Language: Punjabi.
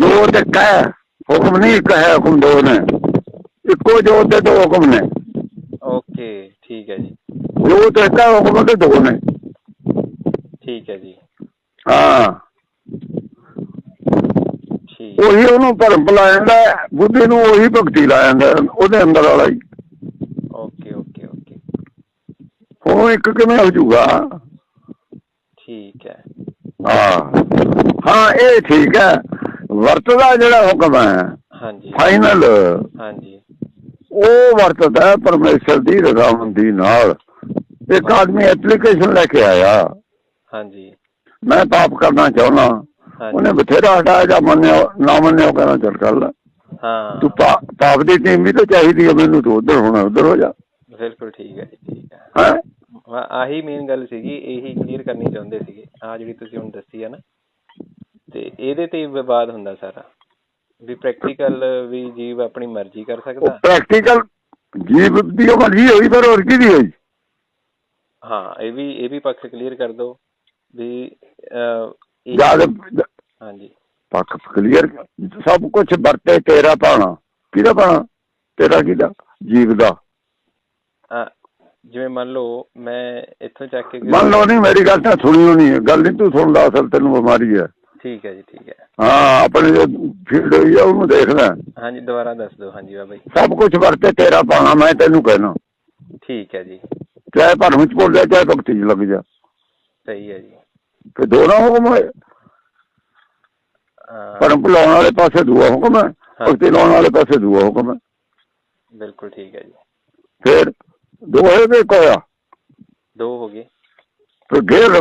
ਜੋ ਤੇ ਕਹਿ ਹੁਕਮ ਨਹੀਂ ਇੱਕ ਹੈ ਹੁਕਮ ਦੋ ਨੇ ਇੱਕੋ ਜੋ ਤੇ ਦੋ ਹੁਕਮ ਨੇ। ਓਕੇ ਠੀਕ ਹੈ ਜੀ। ਜੋ ਤੇ ਇੱਕ ਹੈ ਹੁਕਮ ਤੇ ਦੋ ਨੇ। ਠੀਕ ਹੈ ਜੀ। ਹਾਂ। ਠੀਕ। ਉਹੀ ਉਹਨੂੰ ਭਰਮ ਭੁਲਾ ਜਾਂਦਾ ਬੁੱਧੀ ਨੂੰ ਉਹੀ ਭਗਤੀ ਲਾ ਜਾਂਦਾ ਉਹਦੇ ਅੰਦਰ ਵਾਲਾ ਹੀ। Okay okay okay. ਉਹ ਇੱਕ ਕਿਵੇਂ ਹੋ ਜਾਊਗਾ? ਠੀਕ ਹੈ। ਹਾਂ। ਹਾਂ ਇਹ ਠੀਕ ਹੈ। ਵਰਤਦਾ ਜਿਹੜਾ ਹੁਕਮ ਹੈ। ਹਾਂਜੀ। ਫਾਈਨਲ ਹਾਂਜੀ। ਉਹ ਵਰਤਦਾ ਪਰਮੇਸ਼ਰ ਦੀ ਰਜ਼ਾਮੰਦੀ ਨਾਲ। ਇੱਕ ਆਦਮੀ ਐਪਲੀਕੇਸ਼ਨ ਲੈ ਕੇ ਆਇਆ। ਹਾਂਜੀ। ਮੈਂ ਪਾਪ ਕਰਨਾ ਚਾਹੁੰਦਾ। ਉਹਨੇ ਬਥੇਰਾ ਹਟਾਇਆ ਜਾਂ ਮੰਨਿਆ ਨਾ ਮੰਨਿਆ ਕਹਿੰਦਾ ਚੱਲ ਕਰ ਲੈ। ਹਾਂ। ਤੂੰ ਪਾਪ ਦੀ ਟੀਮ ਵੀ ਤਾਂ ਚਾਹੀਦੀ ਹੈ ਮੈਨੂੰ ਤੂੰ ਉਧਰ ਹੋਣਾ ਉਧਰ ਹੋ ਜਾ। ਬਿਲਕੁਲ ਠੀਕ ਹੈ ਠੀਕ ਹੈ। ਹਾਂ, ਆਹੀ ਮੇਨ ਗੱਲ ਸੀਗੀ ਇਹੀ ਕਲੀਅਰ ਕਰਨੀ ਚਾਹੁੰਦੇ ਸੀਗੇ। ਆ ਜਿਹੜੀ ਤੁਸੀਂ ਹੁਣ ਦੱਸੀ ਹੈ ਨਾ ਤੇ ਇਹਦੇ ਤੇ ਵਿਵਾਦ ਹੁੰਦਾ ਸਾਰਾ। ਵੀ ਪ੍ਰੈਕਟੀਕਲ ਵੀ ਜੀਵ ਆਪਣੀ ਮਰਜ਼ੀ ਕਰ ਸਕਦਾ। ਪ੍ਰੈਕਟੀਕਲ ਜੀਵ ਦੀ ਮਰਜ਼ੀ ਹੋਈ ਪਰ ਹੋਰ ਕੀ ਦੀ ਹੋਈ? ਹਾਂ ਇਹ ਵੀ ਇਹ ਵੀ ਪੱਖ ਕਲੀਅਰ ਕਰ ਦਿਓ ਵੀ ਹਾਂਜੀ। ਪੱਖ ਕਲੀਅਰ ਸਭ ਕੁਝ ਵਰਤੇ ਤੇਰਾ ਪਾਣਾ ਕਿਹਦਾ ਪਾਣਾ ਤੇਰਾ ਕਿਹਦਾ? ਜੀਵ ਦਾ। ਜਿਵੇਂ ਮੰਨ ਲਓ ਮੈਂ ਇੱਥੋਂ ਚੱਕ ਕੇ ਮੰਨ ਲਓ ਨਹੀਂ ਮੇਰੀ ਗੱਲ ਤਾਂ ਸੁਣੀ ਹੋਣੀ ਹੈ। ਗੱਲ ਨਹੀਂ ਤੂੰ ਸੁਣਦਾ ਅਸਲ ਤੈਨੂੰ ਬਿਮਾਰੀ ਹੈ। ਠੀਕ ਹੈ ਜੀ ਠੀਕ ਹੈ। ਹਾਂ ਆਪਣੇ ਜੋ ਫੀਲਡ ਹੋਈ ਆ ਉਹਨੂੰ ਦੇਖ ਲੈ ਹਾਂਜੀ ਦੁਬਾਰਾ ਦੱਸ ਦਿਓ ਹਾਂਜੀ ਬਾਬਾ ਜੀ। ਸਭ ਕੁਝ ਵਰਤੇ ਤੇਰਾ ਪਾਣਾ ਮੈਂ ਤੈਨੂੰ ਕਹਿਣਾ। ਠੀਕ ਹੈ ਜੀ। ਚਾਹੇ ਭਰਮ ਚ ਭੁੱਲ ਜਾ ਚਾਹੇ ਭਗਤੀ ਚ ਲੱਗ ਜਾ। ਸਹੀ ਹੈ ਜੀ। ਕਿ ਦੋਨੋਂ ਹੁਕਮ ਹੋਏ। ਹਾਂ, ਭਰਮ ਭੁਲਾਉਣ ਵਾਲੇ ਪਾਸੇ ਦੂਆ ਹੁਕਮ ਹੈ ਭਗਤੀ ਲਾਉਣ ਵਾਲੇ ਪਾਸੇ ਦੂਆ ਹੁਕਮ ਹੈ। ਬਿਲਕੁਲ ਠੀਕ ਹੈ ਜੀ। ਫਿਰ ਦੋਹੇ ਦੇ ਕੋਇਆ ਦੋ ਹੋ ਗਏ। ਫਿਰ ਘੇਰ